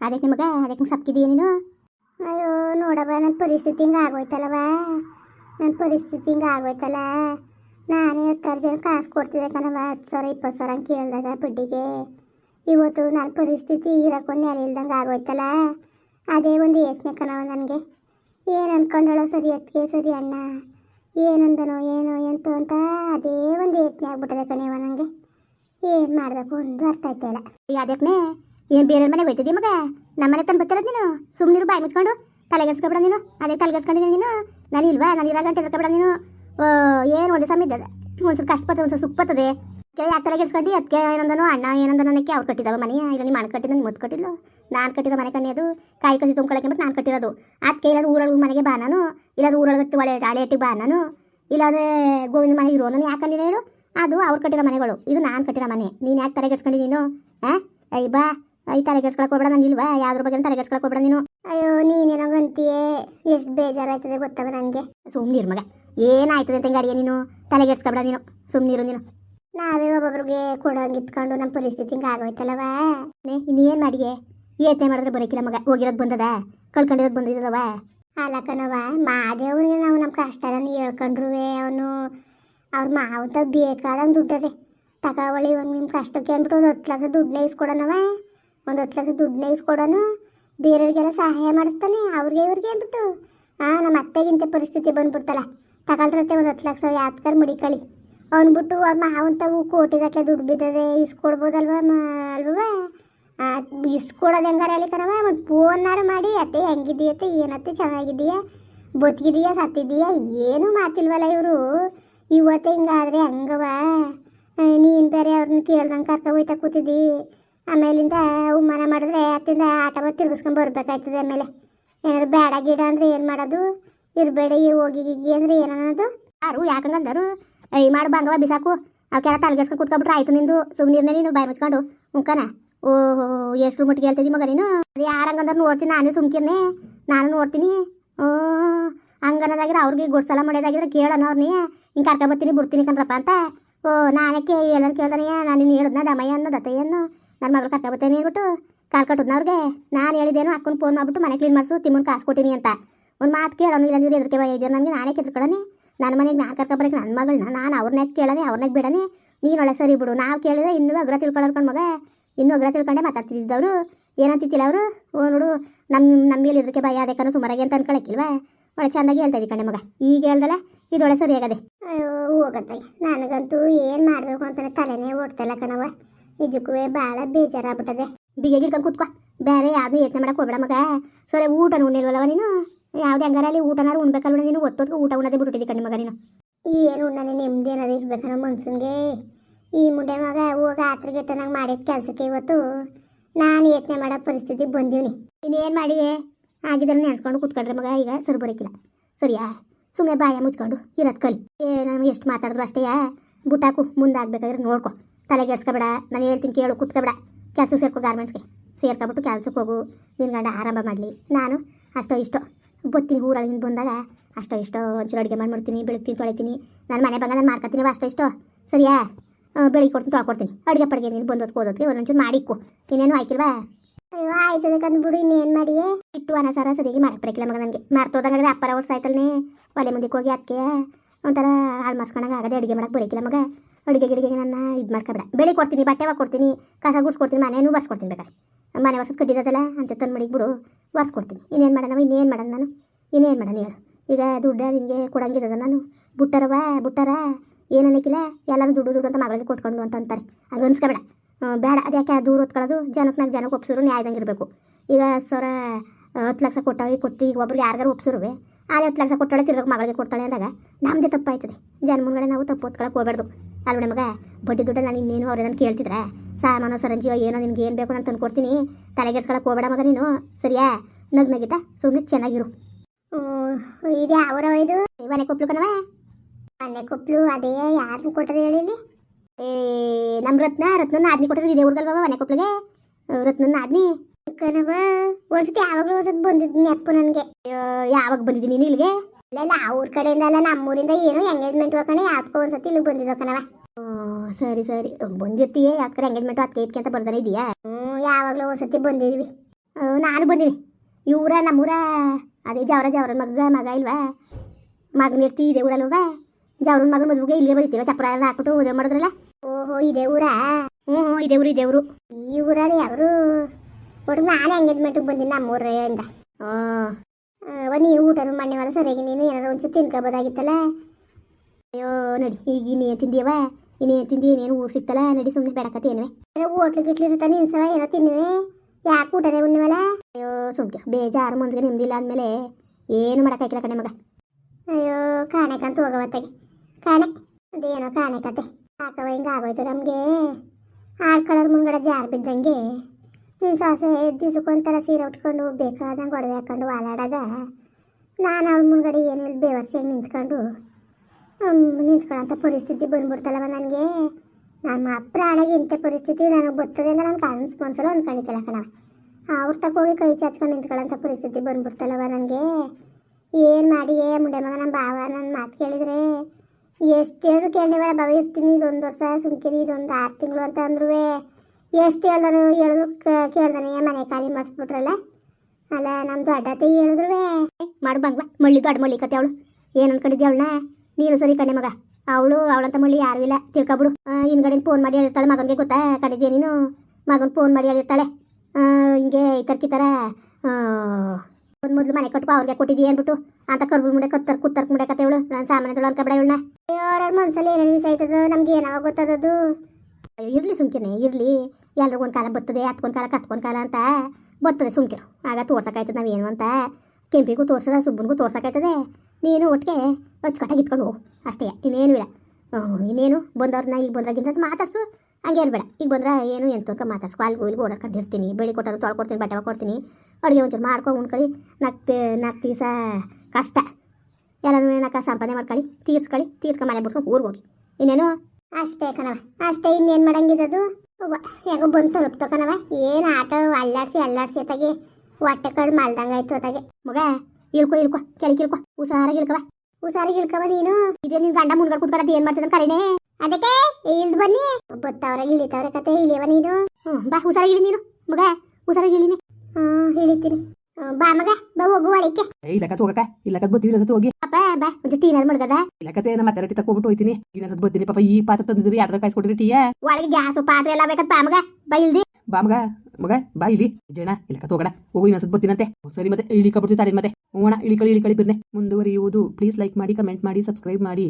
ಅದಕ್ಕೆ ನಿಮಗೆ ಅದಕ್ಕೆ ಸಪ್ಕಿದೀಯ ನೀನು? ಅಯ್ಯೋ ನೋಡವ ನನ್ನ ಪರಿಸ್ಥಿತಿ ಹಿಂಗೆ ಆಗೋಯ್ತಲ್ಲವ ನನ್ನ ಪರಿಸ್ಥಿತಿ ಹಿಂಗೆ ಆಗೋಯ್ತಲ್ಲ. ನಾನೇ ಹತ್ತಾರು ಜನ ಕಾಸು ಕೊಡ್ತಿದ್ದೆ ಕಣವ ಹತ್ತು ಸಾವಿರ ಇಪ್ಪತ್ತು ಸಾವಿರ ಹಂಗೆ ಕೇಳಿದಾಗ ಬಡ್ಡಿಗೆ. ಇವತ್ತು ನನ್ನ ಪರಿಸ್ಥಿತಿ ಇರೋಕ್ಕೊಂದು ನೆಲೆ ಇಲ್ದಂಗೆ ಆಗೋಯ್ತಲ್ಲ. ಅದೇ ಒಂದು ಯೋಚನೆ ಕಣವ ನನಗೆ. ಏನು ಅನ್ಕೊಂಡಳ ಸರಿ ಎತ್ತಿಗೆ ಸರಿ ಅಣ್ಣ. ಏನಂದನೋ ಏನೋ ಎಂತು ಅಂತ ಅದೇ ಒಂದು ಯೋಚನೆ ಆಗ್ಬಿಟ್ಟದೆ ಕಣವ ನನಗೆ. ಏನು ಮಾಡಬೇಕು ಒಂದು ಅರ್ಥ ಆಯ್ತಾ ಇಲ್ಲ. ಅದಕ್ಕೆ ಏನು ಬೇರೆ ಮನೆ ಹೋಯ್ತದೆ ಮಗ? ನಮ್ಮ ಮನೆ ತಂದು ನೀನು? ಸುಮ್ಮನಿರು ಬಾಯಿ ಮುಚ್ಕೊಂಡು. ತಲೆಗೆಡ್ಸ್ಕೊಬೇಡ ನೀನು. ಅದೇ ತಲೆಗೆಡ್ಸ್ಕೊಂಡಿದ್ದೀನಿ ನೀನು. ನಾನು ಇಲ್ವಾ? ನಾನು ಇರೋ ಗಂಟೆ ಬಿಡ ನೀನು. ಏನು ಒಂದು ಸಮಯ ಇದ್ದದ ಒಂದ್ಸಲ ಕಷ್ಟ ಬರ್ತದೆ ಒಂದ್ಸಲ ಸುಖ ಬರ್ತದೆ ಕೆಲ ಯಾಕೆ ತಲೆಗೆಡ್ಸ್ಕೊಂಡು ಅದಕ್ಕೆ ಏನಂದನೋ ಅಣ್ಣ, ಏನಂದನೋ ಅನ್ನಕ್ಕೆ ಅವ್ರು ಕಟ್ಟಿದವ ಮನೆ. ಇಲ್ಲ ನಿಮ್ಮ ಮನೆ ಕಟ್ಟಿದ್ದು ಮುದ್ದು ಕಟ್ಟಿದ್ಲು. ನಾನು ಕಟ್ಟಿದ ಮನೆ ಕಣ್ಣಿ ಅದು. ಕಾಯಿ ಕಸಿ ತುಂಬ್ಕೊಳಕ್ಕೆ ನಾನು ಕಟ್ಟಿರೋದು. ಅದಕ್ಕೆ ಇಲ್ಲಾದ್ರೆ ಊರೊಳಗೆ ಮನೆಗೆ ಬಾ ನಾನು. ಇಲ್ಲಾದ್ರೆ ಊರೊಳಗಟ್ಟು ಒಳ್ಳೆ ಹಳೆ ಬಾ ನಾನು. ಇಲ್ಲಾದ್ರೆ ಗೋವಿಂದ ಮನೆ ಇರೋ ನಾನು ಯಾಕಂದಿನ ಹೇಳು? ಅದು ಅವ್ರು ಕಟ್ಟಿರೋ ಮನೆಗಳು. ಇದು ನಾನು ಕಟ್ಟಿರೋ ಮನೆ. ನೀನು ಯಾಕೆ ತಲೆಗೆಡ್ಸ್ಕೊಂಡು ನೀನು ಹಾಂ? ಬಾ. ಐ ತಲೆಗೆಡ್ಸ್ಕೊಳಕ್ ಹೋಗ್ಬೇಡ ನಾನು ಇಲ್ವಾ? ಯಾವ್ದ್ರ ಬಗ್ಗೆ ತಲೆಗೆಡ್ಸ್ಕೊಳಕ್ ಹೋಗ್ಬೇಡ ನೀನು. ಅಯ್ಯೋ ನೀನೇನೋ ಗಂತಿಯೇ? ಎಷ್ಟು ಬೇಜಾರಾಯ್ತದೆ ಗೊತ್ತವ ನನಗೆ? ಸುಮ್ಮನಿರು ಮಗ. ಏನಾಯ್ತದೆ ಅಂತ ಅಡಿಗೆ ನೀನು? ತಲೆಗೆಡ್ಸ್ಕೊಬೇಡ ನೀನು. ಸುಮ್ಮನಿರು ನೀನು. ನಾವೇ ಒಬ್ಬೊಬ್ರಿಗೆ ಕೊಡೋಂಗೆ ಇತ್ಕೊಂಡು ನಮ್ಮ ಪರಿಸ್ಥಿತಿ ಹಿಂಗೆ ಆಗೋಯ್ತಲ್ಲವ? ಇನ್ನೇನು ಮಾಡಿಗೆ ಏತನೆ ಮಾಡಿದ್ರೆ ಬರೋಕಿಲ್ಲ ಮಗ. ಹೋಗಿರೋದು ಬಂದದ? ಕಳ್ಕೊಂಡಿರೋದು ಬಂದಿದ್ದವ? ಅಲ್ಲಕ್ಕನವ ಮಾದೇವ್ರಿಗೆ ನಾವು ನಮ್ಮ ಕಷ್ಟನ ಹೇಳ್ಕೊಂಡ್ರುವೆ ಅವನು. ಅವ್ರ ಮಾವಂತ ಬೇಕಾದಂಗೆ ದುಡ್ಡದೆ. ತಗೊಳ್ಳಿ ಒಂದು ನಿಮ್ಮ ಕಷ್ಟಕ್ಕೆ ಅಂದ್ಬಿಟ್ಟು ಒಂದು ಹತ್ತು ಲಕ್ಷ ದುಡ್ಡನ್ನ ಇಸ್ಕೊಡೋಣವ ಒಂದು ಹತ್ತು ಲಕ್ಷ ದುಡ್ಡನ್ನ ಇಸ್ಕೊಡೋನು ಬೇರೆಯವ್ರಿಗೆಲ್ಲ ಸಹಾಯ ಮಾಡಿಸ್ತಾನೆ, ಅವ್ರಿಗೆ ಇವ್ರಿಗೆ ಅಂದ್ಬಿಟ್ಟು ಹಾಂ ನಮ್ಮ ಅತ್ತೆಗಿಂತ ಪರಿಸ್ಥಿತಿ ಬಂದ್ಬಿಡ್ತಲ್ಲ. ತಗೊಳ್ರತ್ತೆ ಒಂದು ಹತ್ತು ಲಕ್ಷ ಯಾತ್ಕರ್ ಮಡಿಕಳಿ. ಅಂದ್ಬಿಟ್ಟು ಅವ್ರ ಮಾವಂತವು ಕೋಟಿಗಟ್ಟಲೆ ದುಡ್ಡು ಬಿದ್ದದೆ, ಇಸ್ಕೊಡ್ಬೋದಲ್ವ ಅಲ್ವಾ ಇಸ್ಕೊಡೋದು ಹೆಂಗಾರ ಅಲ್ಲಿ ಕಣವ ಒಂದು ಫೋನಾರು ಮಾಡಿ, ಅತ್ತೆ ಹೆಂಗಿದೆಯತ್ತೆ ಏನತ್ತೆ? ಚೆನ್ನಾಗಿದೆಯಾ ಬದುಕಿದೀಯಾ? ಸತ್ತಿದೀಯಾ? ಏನೂ ಮಾತಿಲ್ವಲ್ಲ ಇವರು? ಇವತ್ತೆ ಹಿಂಗಾದ್ರೆ ಹಂಗವ ನೀನು ಬೇರೆ ಅವ್ರನ್ನ ಕೇಳ್ದಂಗೆ ಕರ್ಕೊ ಹೋಯ್ತಾ ಕೂತಿದ್ದಿ. ಆಮೇಲಿಂದ ಅವಮಾನ ಮಾಡಿದ್ರೆ ಅತ್ತಿಂದ ಆಟ ಬಂದು ತಿರ್ಗಿಸ್ಕೊಂಡ್ ಆಮೇಲೆ. ಏನಾದ್ರು ಬೇಡ ಗಿಡ ಅಂದ್ರೆ ಏನು ಮಾಡೋದು? ಇರಬೇಡ ಹೋಗಿ ಗಿಗಿ ಅಂದ್ರೆ ಏನನ್ನೋದು ಯಾರು ಯಾಕಂಗಂದರು ಈ ಮಾಡು ಬಂಗವ ಬಿಸಾಕು. ಅವಕ್ಕೆಲ್ಲ ತಲೆಗೆಸ್ಕೊಂಡು ಕುತ್ಕೊಬಿಟ್ರೆ. ಆಯ್ತು ನಿಂದು ಸುಮ್ಮನೆ ನೀನು, ಬಾಯಿ ಮುಚ್ಕೊಂಡು. ಉಂಕನ ಓಹೋ ಎಷ್ಟು ಮಟ್ಟಿಗೆ ಹೇಳ್ತಿದ್ದಿ ಮಗ ನೀನು? ಅದು ಯಾರಂಗಂದ್ರೆ ನೋಡ್ತೀನಿ, ನಾನು ಸುಮ್ಕಿರ್ನೆ. ನಾನು ನೋಡ್ತೀನಿ. ಓ, ಹಂಗನ್ನೋದಾಗಿದ್ರೆ ಅವ್ರಿಗೆ ಗುಡ್ಸಲ ಮಾಡೋದಾಗಿದ್ರೆ ಕೇಳೋಣ ಅವ್ರನ್ನೇ ಹಿಂಗೆ ಕರ್ಕೊಬತ್ತೀನಿ ಬಿಡ್ತೀನಿ ಕಣ್ರಪ್ಪ ಅಂತ. ಓ ನಾನಕ್ಕೆ ಹೇಳೋದು ಕೇಳ್ದಾನೆ ನಾನು ನೀನು ಹೇಳಿದ್ನ, ದಮಯ್ಯ ಅನ್ನೋ ದತ್ತಯ್ಯನ್ನು ನನ್ನ ಮಗಳು ಕರ್ಕೊಬತ್ತೇನೆ ಅಂದ್ಬಿಟ್ಟು ಕಾಲ್ ಕಟ್ಟುದ್ನ ಅವ್ರಿಗೆ ನಾನು ಹೇಳಿದ್ದೇನು ಅಕ್ಕನ ಫೋನ್ ಮಾಡಿಬಿಟ್ಟು ಮನೆ ಕ್ಲೀನ್ ಮಾಡಿಸು, ತಿಮ್ಮನ್ ಕಾಸು ಕೊಟ್ಟಿನಿ ಅಂತ. ಒಂದು ಮಾತು ಕೇಳೋನು ಇಲ್ಲಂದ್ರೆ ಎದಕ್ಕೆ ಬೈ ಇದ್ದೀರ ನನಗೆ? ನಾನೇ ಕೆತ್ಕೊಳ್ಳೋನೆ ನನ್ನ ಮನೆಗೆ ನಾನು ಕರ್ಕೊಬರಕ್ಕೆ ನನ್ನ ಮಗಳನ್ನ ನಾನು ಅವ್ರನ್ನ ಕೇಳನೆ ಅವ್ರನ್ನ ಬಿಡನೆ. ನೀನು ಒಳ್ಳೆ ಸರಿ ಬಿಡು. ನಾವು ಕೇಳಿದ್ರೆ ಇನ್ನೂ ಅಗ್ರ ತಿಳ್ಕೊಳ್ಳೋರ್ಕೊಂಡು ಮಗ. ಇನ್ನೂ ಅಗ್ರ ತಿಳ್ಕೊಂಡೆ ಮಾತಾಡ್ತಿದ್ದವರು. ಏನಂತಿತ್ತಿಲ್ಲ ಅವರು? ಓ ನೋಡು ನಮ್ಮ ನಮ್ಮ ಮೇಲೆ ಇದ್ರಕ್ಕೆ ಭಯ ಅದಕ್ಕೂ ಸುಮಾರಾಗಿ ಅಂತ ಅನ್ಕೊಳಕ್ಕಿಲ್ವಾ? ಒಳ್ಳೆ ಚೆಂದಾಗಿ ಹೇಳ್ತಾ ಇದ್ದೀವಿ ಕಣೆ ಮಗ. ಈಗ ಹೇಳ್ದಲ್ಲ, ಇದು ಒಳ್ಳೆ ಆಗದೆ ಅಯ್ಯೋ ಹೋಗತ್ತಾಗೆ ನನಗಂತೂ ಏನು ಮಾಡಬೇಕು ಅಂತಲೇ ತಲೆನೇ ಓಡ್ತಲ್ಲ ಕಣವ ನಿಜಕ್ಕೂ ಭಾಳ ಬೇಜಾರಾಗ್ಬಿಟ್ಟದೆ. ಬಿಗಿ ಗಿಡ್ಕೊಂಡು ಕೂತ್ಕೊ. ಬೇರೆ ಯಾವುದು ಯತ್ನ ಮಾಡಕ್ಕೆ ಹೋಗ್ಬೇಡ ಮಗ. ಸೊರೆ ಊಟ ಉಣ್ಣಿಲ್ವಲ್ಲವ ನೀನು? ಯಾವ್ದು ಹೆಂಗಾರಲ್ಲಿ ಊಟನಾರು ಉಣ್ಬೇಕಲ್ವ ನೀನು? ಒತ್ತೊತ್ಗೆ ಊಟ ಉಣ್ಣದೆ ಬಿಟ್ಟಿದ್ದಿ ಕಣ್ಣು ಮಗ ನೀನು. ಏನು ಉಣ್ಣನೆ ನೆಮ್ಮದಿ ಅನ್ನೋದು ಇರ್ಬೇಕನ್ನ ಮನ್ಸನ್ಗೆ. ಈ ಮುಂಡೆ ಮಗ ಹೋಗ ಆತ್ರ ನಂಗೆ ಮಾಡಿದ ಕೆಲಸಕ್ಕೆ ಇವತ್ತು ನಾನು ಯತ್ನೆ ಮಾಡೋ ಪರಿಸ್ಥಿತಿಗೆ ಬಂದೀನಿ ಇನ್ನೇನು ಮಾಡಿ ಆಗಿದ್ರೆ ನೆನ್ಸ್ಕೊಂಡು ಕೂತ್ಕೊಂಡ್ರೆ ಮಗ ಈಗ ಸರಿ ಬರೋಕ್ಕಿಲ್ಲ ಸರಿಯಾ? ಸುಮ್ಮನೆ ಬಾಯ ಮುಚ್ಕೊಂಡು ಇರೋದು ಕಲಿ. ಏನು ಎಷ್ಟು ಮಾತಾಡಿದ್ರು ಅಷ್ಟೇಯಾ ಬುಟಾಕು ಮುಂದಾಗಬೇಕಾದ್ರೆ ನೋಡ್ಕೊ. ತಲೆಗೆಡ್ಸ್ಕೊಬೇಡ ನಾನು ಹೇಳ್ತೀನಿ ಕೇಳು ಕೂತ್ಕೊಬೇಡ. ಕೆಲಸ ಸೇರ್ಕೋ ಗಾರ್ಮೆಂಟ್ಸ್ಗೆ ಸೇರ್ಕೊಬಿಟ್ಟು ಕೆಲಸಕ್ಕೆ ಹೋಗು ನಿನ್ನ ಗಂಡ ಆರಂಭ ಮಾಡಲಿ. ನಾನು ಅಷ್ಟೋ ಇಷ್ಟೋ. ಬತ್ತೀನಿ ಊರೊಳಗಿಂದ ಬಂದಾಗ ಅಷ್ಟೋ ಇಷ್ಟೋ ಒಂಚೂರು ಅಡುಗೆ ಮಾಡ್ಬಿಡ್ತೀನಿ ಬೆಳಗ್ತೀನಿ ತೊಳಿತೀನಿ. ನಾನು ಮನೆ ಬಂಗ ನಾನು ಮಾಡ್ಕೊತೀನಿ ಅಷ್ಟೋ ಇಷ್ಟೋ. ಸರಿಯಾ? ಬೆಳಿಗ್ಗೆ ಕೊಡ್ತೀನಿ ತೊಳ್ಕೊಡ್ತೀನಿ. ಅಡುಗೆ ಪಡ್ಗೆ ನೀನು ಬಂದೋದು ಓದೋದಕ್ಕೆ ಒಂದೊಂಚೂರು ಮಾಡಿಕ್ಕು. ಇನ್ನೇನು ಆಯ್ಕಿಲ್ವಾ? ಅಯ್ಯೋ ಆಯ್ತದೆ ಕಂದ್ಬಿಡು ಇನ್ನೇನು ಮಾಡಿ ಇಟ್ಟು ಅನ್ನ ಸಾರ ಸರಿಯಾಗಿ ಮಾಡಕ್ಕೆ ಬರಕಿಲ್ಲ ಮಗ ನನಗೆ. ಮಾರ್ತೋದಂಗಾದ್ರೆ ಅಪ್ಪರ ವರ್ಷ ಆಯ್ತಲ್ನೇ ಒಲೆ ಮುಂದಕ್ಕೆ ಹೋಗಿ ಅದಕ್ಕೆ ಒಂಥರ ಹಾಳು ಮಾರ್ಸ್ಕೊಂಡಂಗೆ ಆಗದೆ ಅಡುಗೆ ಮಾಡಕ್ಕೆ ಬರೀಕಿಲ್ಲ ಮಗ. ಅಡುಗೆ ಗಿಡಿಗೆ ನನ್ನ ಇದು ಮಾಡ್ಕೊಬೇಡ. ಬೆಳಿ ಕೊಡ್ತೀನಿ, ಬಟ್ಟೆ ಕೊಡ್ತೀನಿ, ಕಸ ಗುಡ್ಸ್ಕೊಡ್ತೀನಿ ಮನೇನು ಬರ್ಸ್ಕೊಡ್ತೀನಿ ಬೇಕಾರೆ ಮನೆ ವರ್ಷದ ಕಟ್ಟಿದ್ದಲ್ಲ ಅಂತ ತಂದು ಮಡಿಗೆ ಬಿಡು ಬರ್ಸ್ಕೊಡ್ತೀನಿ ಇನ್ನೇನು ಮಾಡೋಣ ಇನ್ನೇನು ಮಾಡೋಣ ನಾನು? ಇನ್ನೇನು ಮಾಡೋಣ ಹೇಳು. ಈಗ ದುಡ್ಡು ನಿನಗೆ ಕೊಡಂಗಿದ್ದದ ನಾನು? ಬುಟ್ಟರವ, ಬುಟ್ಟರ? ಏನು ಅನ್ನಕ್ಕಿಲ್ಲ ಎಲ್ಲರೂ ದುಡ್ಡು ದುಡ್ಡು ಅಂತ ಮಗಳಿಗೆ ಕೊಟ್ಕೊಂಡು ಅಂತ ಅಂತಾರೆ. ಹಂಗೆ ಅನ್ಸ್ಕೊಬೇಡ. ಬೇಡ ಅದ್ಯಾಕೆ ದೂರ ಹೊತ್ಕೊಳ್ಳೋದು ಜನಕ್ಕೆ ನಾಲ್ಕು ಜನಕ್ಕೆ ಒಪ್ಸಿರು, ನ್ಯಾಯದಂಗೆ ಇರಬೇಕು. ಈಗ ಸರ ಹತ್ತು ಲಕ್ಷ ಕೊಟ್ಟಾಳೆ, ಕೊಟ್ಟು, ಈಗ ಒಬ್ರಿಗೆ ಯಾರಿಗಾರು ಒಪ್ಸಿರುವೆ. ಆ ಹತ್ತು ಲಕ್ಷ ಕೊಟ್ಟಾಳೆ ತಿರ್ಗಕ್ಕೆ ಮಗಳಿಗೆ ಕೊಡ್ತಾಳೆ ಅಂದಾಗ ನಮ್ಮದೇ ತಪ್ಪಾಯ್ತದೆ. ಜನ ಮುಂದ್ಗಡೆ ನಾವು ತಪ್ಪು ಹೊತ್ಕೊಳಕ್ಕೆ ಹೋಗ್ಬಾರ್ದು. ಅಲ್ವಣ ಮಗ ಬಡ್ಡಿ ದುಡ್ಡು ನಾನು ಇನ್ನೇನು ಅವ್ರು ನಾನು ಕೇಳ್ತಿದ್ರೆ? ಸಾಮಾನು ಸರಂಜಿಯೋ ಏನೋ ನಿನ್ಗೆ ಏನು ಬೇಕು ನಾನು ತಂದು ಕೊಡ್ತೀನಿ. ತಲೆಗೆಡ್ಸ್ಕೊಳಕ್ಕೆ ಹೋಗಬೇಡ ಮಗ ನೀನು. ಸರಿಯಾ? ನಗ್ ನಗಿತ? ಸುಮ್ಮನೆ ಚೆನ್ನಾಗಿರು. ಇದು ಅವರ ಇದು? ಮನೆ ಕೊಪ್ಪಲು ಕಣವ ಮನೆ ಕೊಪ್ಪಲು ಅದೇ ಯಾರು ಕೊಟ್ಟರೆ ಹೇಳಿ ಇಲ್ಲಿ? ಏ ನಮ್ಮ ರತ್ನ ರತ್ನ ಆದ್ನಿ ಕೊಟ್ಟರೆ ಇದೆ ಊರ್ಗಲ್ವ ಮನೆ ಕೊಪ್ಪಲಿಗೆ ರತ್ನ ಆದ್ನಿ ಕಣವ ಒಂದ್ಸತಿ ಯಾವಾಗಲೂ ಒಂದ್ಸತಿ ಬಂದಿದ್ದು ಅಪ್ಪ ನನಗೆ. ಯಾವಾಗ ಬಂದಿದ್ದೀನಿ ನೀನು ಇಲ್ಲಿಗೆ? ಇಲ್ಲ ಇಲ್ಲ ಅವ್ರ ಕಡೆಯಿಂದ ಅಲ್ಲ ನಮ್ಮೂರಿಂದ ಏನು ಎಂಗೇಜ್ಮೆಂಟ್ ಕಣೆ ಯಾಕೋ ಒಂದ್ಸತಿ ಇಲ್ಲಿಗೆ ಬಂದಿದ್ದೋ ಕಣವ ಸರಿ ಸರಿ. ಬಂದಿರ್ತೀಯ ಯಾಕಂದ್ರೆ ಎಂಗೇಜ್ಮೆಂಟ್ ಅದಕ್ಕೆ ಇದಕ್ಕೆ ಅಂತ ಬರ್ದಾನೆ ಇದೆಯಾ? ಹ್ಞೂ ಯಾವಾಗಲೂ ಒಂದ್ಸತಿ ಬಂದಿದ್ವಿ. ನಾನು ಬಂದೀನಿ. ಇವ್ರ ನಮ್ಮೂರ ಅದೇ ಜವರ ಜವರ ಮಗ ಮಗ ಇಲ್ವಾ? ಮಗನ ಇರ್ತಿ ಇದೇ ಊರಲ್ವ ಜವ್ರನ ಮಗನ ಮದುವೆಗೆ ಇಲ್ಲೇ ಬರೀತೀವ ಚಪ್ರ ಹಾಕ್ಬಿಟ್ಟು ಮದುವೆ ಮಾಡಿದ್ರಲ್ಲ? ಓಹೋ ಇದೇ ಊರ? ಹ್ಞೂ ಹ್ಞೂ ಇದೇ ಊರು ಇದೇ ಊರು. ಈ ಊರಲ್ಲಿ ಅವರು ಒಟ್ಟು ನಾನು ಎಂಗೇಜ್ಮೆಂಟಿಗೆ ಬಂದಿನಿ ನಮ್ಮೂರಿಂದ. ಹ್ಞೂ ನೀನು ಊಟನೂ ಮಾಡಿವಲ್ಲ ಸರಿಯಾಗಿ ನೀನು ಏನಾದ್ರು ಒಂಚೂರು ತಿನ್ಕೋಬೋದಾಗಿತ್ತಲ್ಲ? ಅಯ್ಯೋ, ನಡಿ, ಈಗ ಇನ್ನೇನು ತಿಂದಿಯವ? ಇನ್ನೇನು ತಿಂದಿ ಏನೇನು ಊರು ಸಿಗ್ತಲ್ಲ? ನಡಿ ಸುಮ್ಮನೆ ಬೇಡಕತ್ತೆ ಏನುವೆ ಹೋಟ್ಲು ಗಿಟ್ಲು ಇರ್ತಾನೆ ನಿನ್ಸವ ಏನೋ ತಿನ್ನುವೆ? ಯಾಕೆ ಊಟನೇ ಉಣ್ಣವಲ್ಲ? ಅಯ್ಯೋ, ಸುಮ್ಕೆ ಬೇಜಾರು ಮುಂದ್ಗೆ ನಿಮ್ದಿಲ್ಲ ಅಂದಮೇಲೆ ಏನು ಮಾಡೋಕ್ಕಾಗಿಲ್ಲ ಕಣೆ ಮಗ. ಅಯ್ಯೋ ಕಾಣೆಕಂತ ಹೋಗವತ್ತಾಗೆ ಕಾಣೆ, ಅದೇನೋ ಕಾಣೆ ಕತೆ. ಹಾಕವ, ಹಿಂಗೆ ಆಗೋಯ್ತು ನಮಗೆ. ಆಡ್ಕೊಳ್ಳೋರು ಮುಂಗಡೆ ಜಾರು ಬಿದ್ದಂಗೆ. ನಿನ್ನ ಸಾಸೆ ದಿಸಕ್ಕೊಂಥರ ಸೀರೆ ಉಟ್ಕೊಂಡು ಬೇಕಾದಂಗೆ ಒಡವೆ ಹಾಕೊಂಡು ವಾಲಾಡಾಗ. ನಾನು ಅವಳ ಮುಂದ್ಗಡೆ ಏನು ಇಲ್ಲ ಬೇವರ್ಸಿಯಾಗಿ ನಿಂತ್ಕೊಂಡು ನಿಂತ್ಕೊಳ್ಳೋಂಥ ಪರಿಸ್ಥಿತಿ ಬಂದ್ಬಿಡ್ತಲ್ಲವ ನನಗೆ. ನಮ್ಮ ಹಾಳಾಗಿ ಇಂಥ ಪರಿಸ್ಥಿತಿ ನನಗೆ ಗೊತ್ತದೆ ಅಂತ ನಾನು ಕನ್ಸು ಮನ್ಸಲು ಅಂದ್ಕೊಂಡಿದ್ದಲ್ಲ ಕಣವ ಅವ್ರ ಹೋಗಿ ಕೈ ಚಾಚ್ಕೊಂಡು ನಿಂತ್ಕೊಳ್ಳೋಂಥ ಪರಿಸ್ಥಿತಿ ಬಂದ್ಬಿಡ್ತಲ್ಲವ ನನಗೆ. ಏನು ಮಾಡಿ, ಏ, ಮುಂಡೆ ಮಗ ನಮ್ಮ ಭಾವ ನನ್ನ ಮಾತು ಕೇಳಿದರೆ ಎಷ್ಟು ಹೇಳಿದ್ರು ಕೇಳಿವಲ್ಲ ಭಾವ ಇರ್ತೀನಿ, ಇದೊಂದು ವರ್ಷ ಸುಮ್ಕಿರಿ, ಇದೊಂದು ಆರು ತಿಂಗಳು ಅಂತ ಅಂದ್ರೂ ಎಷ್ಟು ಹೇಳ್ದನು ಹೇಳಿದ್ರು ಕೇಳ್ದಾನೆ ಮನೆ ಖಾಲಿ ಮಾಡಿಸ್ಬಿಟ್ರಲ್ಲ. ಅಲ್ಲ ನಮ್ಮ ದೊಡ್ಡತೆ ಹೇಳಿದ್ರು ಮಾಡು ಬಂಗ್ವ ಮಳ್ಳಿ ದೊಡ್ಡ ಮಳ್ಳಿ ಕತೆ ಅವಳು. ಏನು ಅನ್ಕೊಂಡಿದ್ದೆ ಅವಳನ್ನ? ನೀನು ಸರಿ ಕಣೆ ಮಗ. ಅವಳು ಅವಳಂತ ಮಳ್ಳಿ ಯಾರು ಇಲ್ಲ. ತಿಳ್ಕೊಬಿಡು. ಹಿಂಗಡೆ ಫೋನ್ ಮಾಡಿ ಹೇಳಿರ್ತಾಳೆ ಮಗನಿಗೆ ಗೊತ್ತಾ? ಕಂಡಿದ್ಯಾ ನೀನು? ಮಗನ್ ಫೋನ್ ಮಾಡಿ ಹೇಳಿರ್ತಾಳೆ ಹಿಂಗೆ ಈ ಈ ಥರ ಒಂದು ಮೊದಲು ಮನೆ ಕಟ್ಕೊ ಅವ್ರಿಗೆ ಕೊಟ್ಟಿದ್ದೀಯ ಅಂದ್ಬಿಟ್ಟು ಅಂತ ಕರ್ಬು ಮುಂಡೆ ಕತ್ತರ್ ಕುತ್ತರ್ ಮುಂಡೆ ಕತೆ ಇವಳು ನಾನು ಸಾಮಾನ್ಯದಳು ಅನ್ಕೊಬೇಡ ಇವಳನ್ನ. ಅವ್ರ ಮನ್ಸಲ್ಲಿ ಏನೇನು ಮಿಸ್ ಆಯ್ತದ ನಮ್ಗೆ ಏನವ ಗೊತ್ತದದು ಇರಲಿ ಸುಮ್ಕೆನೆ ಇರಲಿ. ಎಲ್ರಿಗೂ ಒಂದು ಕಾಲ ಬರ್ತದೆ ಹತ್ಕೊಂಡ್ ಕಾಲ ಕತ್ಕೊಂದು ಕಾಲ ಅಂತ. ಬರ್ತದೆ ಸುಮ್ಕಿರು. ಆಗ ತೋರ್ಸಕಾಯ್ತದೆ ನಾವು ಏನು ಅಂತ. ಕೆಂಪಿಗೂ ತೋರ್ಸದ, ಸುಬ್ಬನಿಗೂ ತೋರ್ಸಕ್ಕಾಯ್ತದೆ. ನೀನು ಒಟ್ಟಿಗೆ ಅಚ್ಚುಕಟ್ಟಾಗಿ ಇಟ್ಕೊಂಡು ಹೋಗು. ಅಷ್ಟೇ, ಇನ್ನೇನು ಇಲ್ಲ. ಇನ್ನೇನು? ಬಂದವ್ರನ್ನ ಈಗ ಬಂದ್ರಾಗಿಂತ ಮಾತಾಡ್ಸು. ಹಂಗೆ ಇರಬೇಡ ಈಗ ಬಂದ್ರೆ ಏನು ಎಂತ ಮಾತಾಡ್ಸ್ಕೊ ಅಲ್ಲಿಗೆ ಇಲ್ಲಿಗೆ ಓಡಾಡ್ಕೊಂಡಿರ್ತೀನಿ ಬೆಳಿ ಕೊಟ್ಟರು ತೊಳ್ಕೊಡ್ತೀನಿ, ಬಟ್ಟೆ ಕೊಡ್ತೀನಿ. ಅಡುಗೆ ಒಂಚೂರು ಮಾಡ್ಕೊ ಉಣ್ಕೊಳ್ಳಿ ನಾಲ್ಕು ನಾಲ್ಕು ದಿವಸ ಕಷ್ಟ. ಎಲ್ಲರೂ ಏನಕ್ಕ ಸಂಪಾದನೆ ಮಾಡ್ಕೊಳ್ಳಿ ತೀರ್ಸ್ಕೊಳ್ಳಿ ತೀರ್ಸ್ಕೊ ಮನೆ ಬಿಡ್ಸ್ಕೊಂಡು ಊರಿಗೆ ಹೋಗಿ. ಇನ್ನೇನು? ಅಷ್ಟೇ ಕಣವ ಅಷ್ಟೇ ಇನ್ನೇನು ಮಾಡಂಗಿದದು? ಹೇಗೋ ಬಂದು ತಲುಪ್ತೋ ಕಣವ ಏನು ಆಟೋ ಅಲ್ಲಾಡ್ಸಿ ಅಲ್ಲಾಡ್ಸಿ ಅತ್ತಾಗೆ ಹೊಟ್ಟೆ ಕಡ್ ಮಲ್ದಂಗೆ ಆಯ್ತು ಅತ್ತಾಗೆ. ಮಗ ಇಳ್ಕೊ ಇಳ್ಕೊ ಕೆಳಗೆ ಇಳ್ಕೊ ಹುಷಾರಾಗಿ ಇಳ್ಕವ ಹುಷಾರಾಗಿ ಇಳ್ಕವ ನೀನು? ಇದೇ ನಿನ್ ಗಂಡ ಮುಂದ್ಗಡೆ ಕೂತ್ಕೊಂಡು ಏನ್ ಮಾಡ್ತಿದ್ದ ಕರೀನೆ? ಅದಕ್ಕೆ ಇಳ್ದು ಬನ್ನಿ. ಬತ್ತವ್ರ ಇಳಿತವ್ರ ಕತೆ ಇಳಿಯವ ನೀನು? ಹ್ಮ್ ಬಾ ಹುಷಾರಾಗಿ ಇಳಿ ನೀನು. ಮಗ ಹುಷಾರಾಗಿ ಇಳಿನಿ ಹ್ಮ್ ಇಳಿತೀನಿ. ಬಾ ಮಗ ಬಾ ಹೋಗು ಒಳಕ್ಕೆ ಏ ಇಲ್ಲಕತ್ ಹೋಗಕ ಇಲ್ಲಕತ್ ಬತ್ತೀವಿ ಇಲ್ಲಕತ್ ಹೋಗಿ. ಅಪ್ಪ ಬಾ ಒಂದು ಟೀನರ್ ಮಡ್ಗದ? ಇಲ್ಲಕತ್ತೆ ನಮ್ಮ ಮತ್ತೆ ರೊಟ್ಟಿ ತಕೊಬಿಟ್ಟು ಹೋಯ್ತೀನಿ. ಇನ್ನೊಂದು ಬತ್ತೀನಿ ಪಾಪ ಈ ಪಾತ್ರ ತಂದಿದ್ರಿ ಯಾತ್ರ ಕಾಯಿಸ್ಕೊಟ್ಟಿರಿ ಟೀಯ ಒಳಗೆ ಗ್ಯಾಸ್ ಪಾತ್ರೆ ಎಲ್ಲ ಬೇಕಂತ ಬಾ ಮಗ ಬಾ ಇಳ್ದಿ. ಬಾ ಮಗ ಮಗ, ಬಾ ಇಲ್ಲಿ. ಜನ ಇಲ್ಲಕತ್ ಹೋಗೋಣ. ಹೋಗು ಇನ್ನೊಂದ್ಸತ್ ಸತ್ ಬರ್ತೀನಂತೆ ಸರಿ ಮತ್ತೆ, ಇಳಿಕ ಬಿಡ್ತೀವಿ ತಾಡಿ ಮತ್ತೆ. ಹೋಗೋಣ ಇಳಿಕಳಿ ಇಳಿಕಳಿ ಬಿರ್ನೆ ಮುಂದುವರಿಯುವುದು. ಪ್ಲೀಸ್ ಲೈಕ್ ಮಾಡಿ ಕಮೆಂಟ್ ಮಾಡಿ ಸಬ್ಸ್ಕ್ರೈಬ್ ಮಾಡಿ.